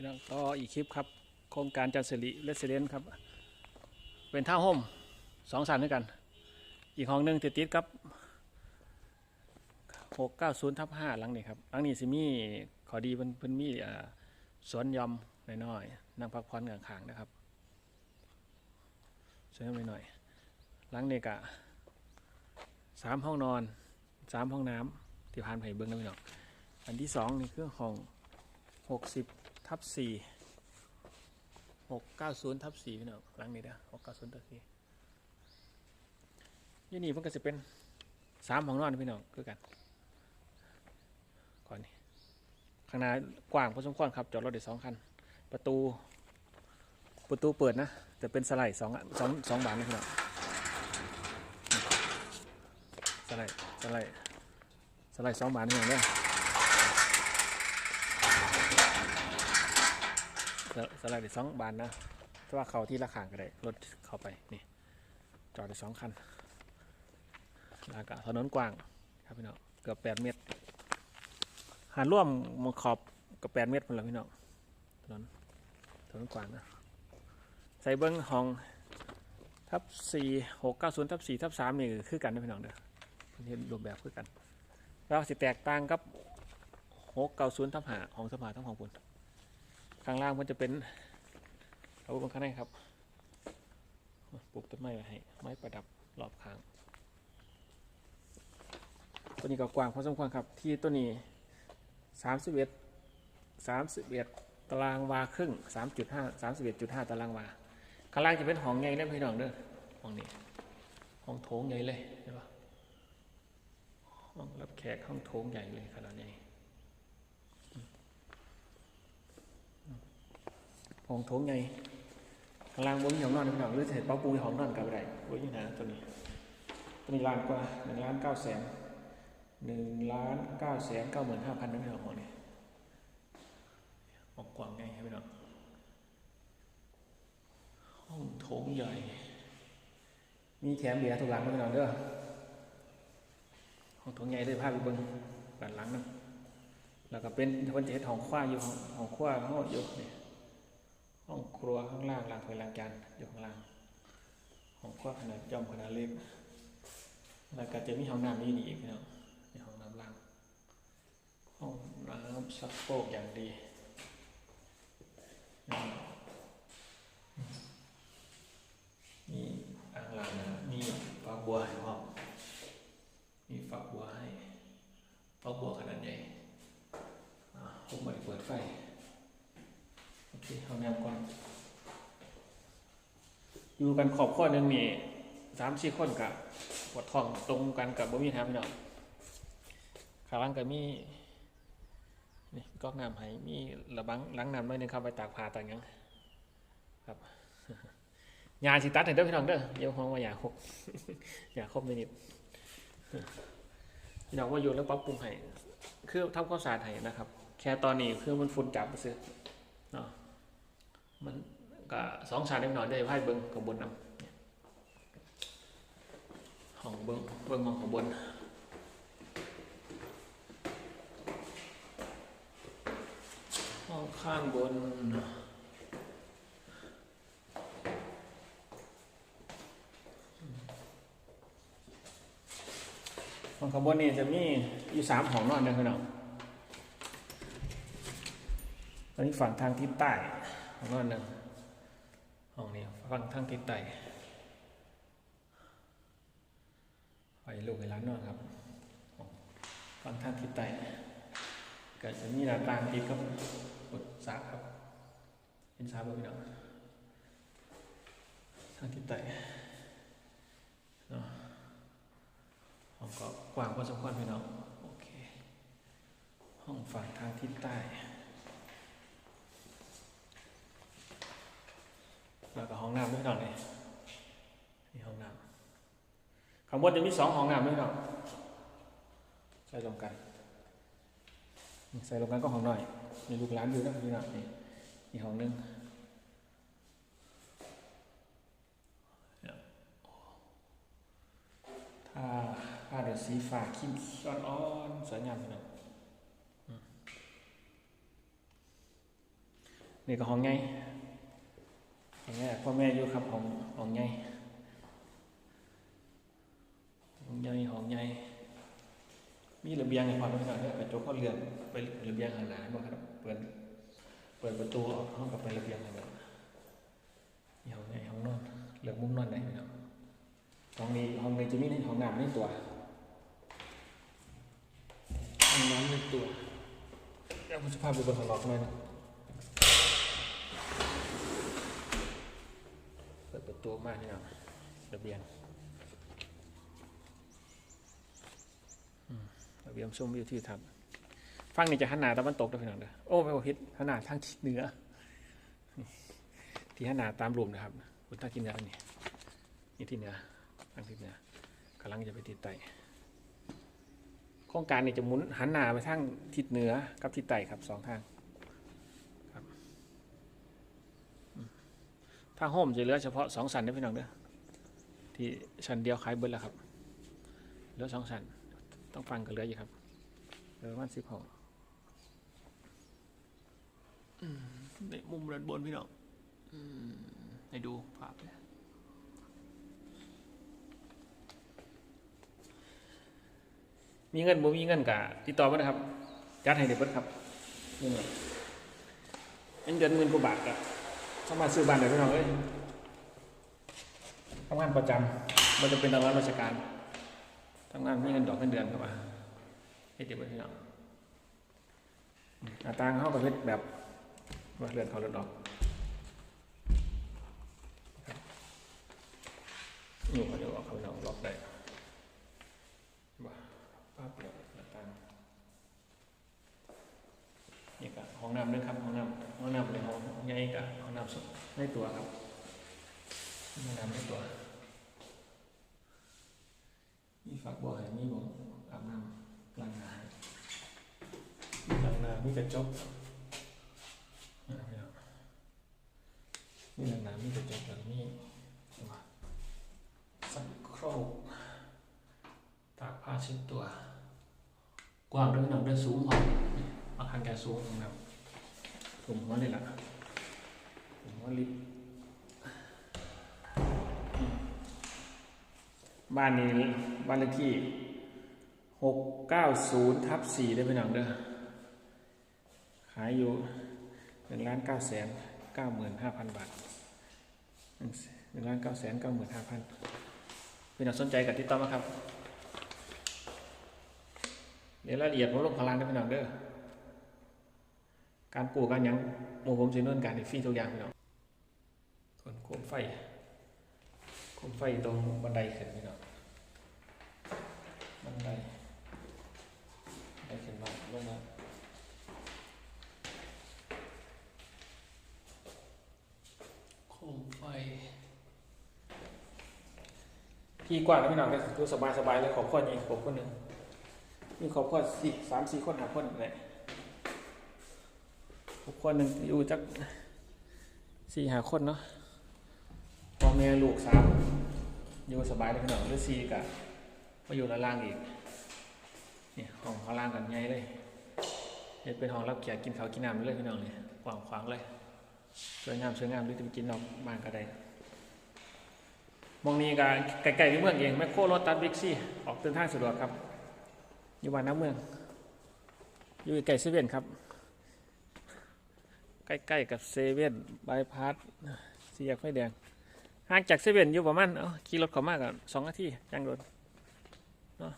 พี่น้องต่ออีกคลิปครับ โครงการจันทร์สิริเรสเดนครับ เป็นท่าห่มสองสันด้วยกัน อีกห้องหนึ่งติดติดๆกับหกเก้าศูนย์ทับห้าหลังนี้ครับหลังนี้สิมีขอดีเพิ่นเพิ่นมีสวนยอมน้อยๆนั่งพักผ่อนกลางขางนะครับสวนยอมน้อยๆหลังนี้กะสามห้องนอนสามห้องน้ำที่พานไผ่เบิ้องนะพี่น้องอันที่สองนี่คือห้องหกสิบ ทับสี่หกเก้าศูนย์ทับสี่พี่น้องหลังนี้นะหกเก้าศูนย์ทับสี่ยี่นี่มันก็จะเป็นสามห้องนอนพี่น้องคือกันก่อนนี่ข้างหน้ากว้างพอสมควรครับจอดรถได้สองคัน ประตู ประตูเปิดนะแต่เป็นสไลด์สองสองสองบานนะพี่น้องสไลด์สไลด์สไลด์สองบานนี่อย่างเนี้ย สไลด์ได้สองบานนะแต่ว่าเขาที่ละขางก็ได้รถเข้าไปนี่จอดได้สองคันแล้วก็ถนนกว้างครับพี่น้องเกือบแปดเมตรหารร่วมมขอบกับแปดเมตรพนละพี่น้องถนนถนนกว้างนะใส่เบิ้งห้องทับสี่หกเก้าศูนย์ทับสี่ทับสามนี่คือกันนะพี่น้องเด้อเห็นรูปแบบคือกัน แล้วสิแตกต่างกับหกเก้าศูนย์ทับห้าของสภาทั้งของปุ่น ข้างล่างมันจะเป็นเอาบนข้างในครับปลูกต้นไม้ไว้ให้ ไม้ประดับรอบข้างตัวนี้ก็กว้างพอสมควรครับ ที่ตัวนี้สามสิบเอ็ดสามสิบเอ็ดตารางวาครึ่งสามจุดห้าสามสิบเอ็ดจุดห้าตารางวา ข้างล่างจะเป็นห้องใหญ่เลยพี่น้องเด้อห้องนี้ห้องโถงใหญ่เลยใช่ปะห้องรับแขกห้องโถงใหญ่เลยขนาดใหญ่ ห้องโถงใหญ่ข้างล่างบนมีห้องนอนนะพี่น้องหรือจะเห็นเป้าปูในห้องนอนกับอะไรบนอยู่นะตัวนี้ตัวนี้ล้านกว่าหนึ่งล้านเก้าแสนหนึ่งล้านเก้าแสนเก้าหมื่นห้าพันนั่นเองของนี่ออกกว้างไงครับพี่น้องห้องโถงใหญ่ มีแถมเบียร์ทุกหลังนะพี่น้องเด้อห้องโถงใหญ่เลยภาพไปเบิ้งด้านหลังนั่นแล้วก็เป็นคนจะเห็นห้องคว้าอยู่ห้องห้องคว้าห้องอยู่นี่ห้อง ครัวข้างล่างล้างถ้วยล้างจานอยู่ข้างล่างของคว้อขนาดย่อมขนาดเล็กแล้วก็จะมีห้องน้ำนี่นี่อีกเนาะในห้องน้ำล่างห้องน้ำสักโคกอย่างดีมีอ่างล้างน้ำมีฝักบัวให้พ่อมมีฝักบัวให้ฝักบัวขนาดใหญ่อ่าผมไม่ได้เปิดไฟ โอเคห้องน้ำก่อน อยู่กันขอบข้อหนึ่งนี่สามสี่คนกับปวดท้องตรงกันกับบ่มีทางพี่น้องข้าล่างก็มีนี่ก๊อกน้ำให้มีระบังล้างน้ำไว้หนึงครับไปตากผ้าตากยังครับยาสิตัดให้เด้อพี่น้องเด้อเดี๋ยวห้องว่าอย่าครบอย่าครบนิดพี่น้องว่าอยู่แล้วปรับปรุงให้คือทำความสาดให้นะครับ แค่ตอนนี้เครื่องมันฝุ่นจับไปซื้อเนาะมัน ก็สองชาเล็กน้อยได้ไพ่เบิ้งข้างบนน้ำเนี่ยห้องเบิ้งเบิ้งห้องข้างบนห้องข้างบนห้องข้างบนนี่จะมีอยู่สามห้องนอนนะพี่น้องตอนนี้ฝั่งทางทิศใต้ห้องนอนหนึ่ง ห้องนี้ฝั่งทางทิศใต้ไปลูกไปร้านนอนครับฝั่งทางทิศใต้ก็จะมีหน้าต่างติดกับกดสาครับ เป็นสาบ่พี่น้องทางทิศใต้เนาะห้องก็กว้างพอสมควรพี่น้องโอเคห้องฝั่งทางทิศใต้ แล้วก็ห้องน้ำด้วยพี่น้องนี่นี่ห้องน้ำข้างบนจะมีสองห้องน้ำด้วยพี่องใส่รวมกันใส่ลงกันก็ห้องหน่อยมีลูกหลานอยู่นะพี่น้องนี่อีกห้องหนึงเนี่ยถ้าผ้าเดือดสีฟ้าคิมอ่อนสวยงามพี่น้องนี่ก็ห้องไง องไงพ่อแม่อยู่ครับหองหองไงห้องใหญ่หองใหญ่มีระเบียงให้ความเป็นการเนี่ยกระจกก็เลื่อนไประเบียงหาหนาบ้างครับเปิดเปิดประตูออกห้องกับเป็นระเบียงอะไรแบบนี่ห้องใหญ่ห้องนอนเหลือมุมนอนไหนพี่น้องห้องนี้ห้องนี้จะมีในห้องน้ำในตัวห้องน้ำในตัวเดี๋ยวผมจะพาไปเบนข้างนอกหน่อยนะ ดประตูมากนี่เนาะระเบียงอืมระเบียงชมวิวที่ทำฟังนี่จะหันหน้าตะวันตกนะพี่น้องเด้อโอ้ไม่ว่าพิษหันหน้าทางทิศเหนือ ที่หันหน้าตามรูมนะครับคุณทางทิศเหนือนี่นี่ที่เหนือทางทิศเหนือกำลังจะไปทิศใต้โครงการนี่จะหมุนหันหน้าไปทางทิศเหนือกับทิศใต้ครับสองทาง ถ้าโฮมจะเหลือเฉพาะสองสันได้พี่น้องเด้อที่ชั้นเดียวขายเบิดแล้วครับเหลือสองสันต้องฟังกันเหลืออยู่ครับเหลือประมันสิบห้องอืมในมุมด้านบนพี่น้องอืมให้ดูภาพเลยมีเงินบ่มีเงินกะติดต่อมานะครับจัดให้เด็กเบิดครับนี่เงินเป็นเดือนหมื่นกว่าบาทกะสามาซื้อบ้านได้พี่น้องเอ้ยทำงานประจำมันจะเป็นตำรับราชการทำงานมีเงินดอกเงินเดือนเข้ามาให้เด็กไว้พี่น้องอัตราเข้ากับเพชรแบบว่าเรือนเขาเรือนดอกนี่เขาเดี๋ยวออกเขาพี่น้องล็อกได้ว่าปั๊บเลยอัตรานี่ก็ห้ องน้ำด้วยครับห้องน้ำห้องน้ำในห้องใหญ่กับห้องน้ำสุดในตัวครับห้องน้ำในตัวมีฝักบัวให้มีบ่อาบน้ำล้างหน้าให้มีล้างหน้ามีกระจกอ่าไม่เอามีล้างหน้ามีกระจกแล้วมีว่าสักโครกตากผ้าเช็ดตัว กว้างด้วยหนังด้วยสูงพออาคารแกสูงนะครับ ผมว่านี่แหละผมว่าลิฟบ้านนี้บ้านเลขที่หกเก้าศูนย์ทับสี่ได้ไปหนังเด้อขายอยู่หนึ่งล้านเก้าแสนเก้าหมื่นห้าพันบาทหนึ่งล้านเก้าแสนเก้าหมื่นห้าพันพี่น้องสนใจกับติดต่อมาครับเดี๋ยวรายละเอียดผมลงพลังได้พี่น้องเด้อ การปลูกการหยังหมู่ผมสิเนินการในฟรีทุกอย่างพี่น้องส่วนโคมไฟโคมไฟตรงบันไดขึ้นพี่น้องบันไดบันไดขึ้นมาลงมาโคมไฟพี่กว่าแล้วพี่น้องก็ดูสบายสบายๆเลยขอบข้อนี้ขอบข้อหนึ่งมีครอบครัวสี่สามสี่คนหาคนเลย ครอบครัวหนึ่งอยู่จักสี่หาคนเนาะพ่อแม่ลูกสามอยู่สบายเลยพี่น้องหรือสี่กับมาอยู่ด้านล่างอีกนี่ห้องข้างล่างกันใหญ่เลยเฮ็ดเป็นห้องรับแขกกินข้าวกินน้ำเลยพี่น้องเลยกว้างขวางเลยสวยงามสวยงามหรือจะไปกินนอกบ้านก็ได้มองนี้ก็ใกล้ๆที่เมืองเองแมคโครรถตัดบิ๊กซี่ ออกเดินทางสะดวกครับ อยู่บ้านน้ำเมือง อยู่ใกล้เซเว่นครับ ใกล้ๆกับเซเว่นบายพาสสี่แยกไฟแดงห่างจากเซเว่นอยู่ประมาณเอ้าขี่รถเขามากันสองนาทีจังโดนเนาะ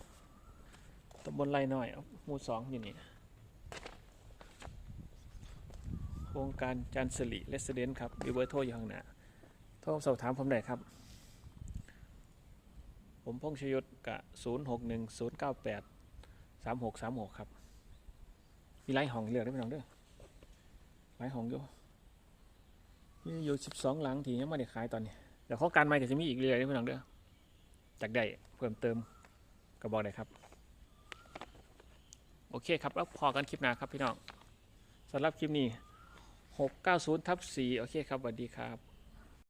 ตำบลไรน้อยเอาหมู่สองอยู่นี่โครงการจันสิริเรสเดนครับมีเบอร์โทรอยู่ข้างหน้าโทรสอบถามผมได้ครับ ผมพงษ์ชยุทธกะ0 6 1 0 9 8สามหกสามหกครับ มีไลายห้องเลือกได้ไหมน้องเด้อ ขายของอยู่นี่อยู่สิบสองหลังที่ยังไม่ได้ขายตอนนี้เดี๋ยวเขาการใหม่ก็จะมีอีกเรื่อยได้ไหน้องเด้อจากได้เพิ่มเติมก็บอกได้ครับ โอเคครับ แล้วพอกันคลิปหน้าครับพี่น้องสำหรับคลิปนี้หกเก้าศูนย์ทับสี่โอเคครับสวัสดีครับ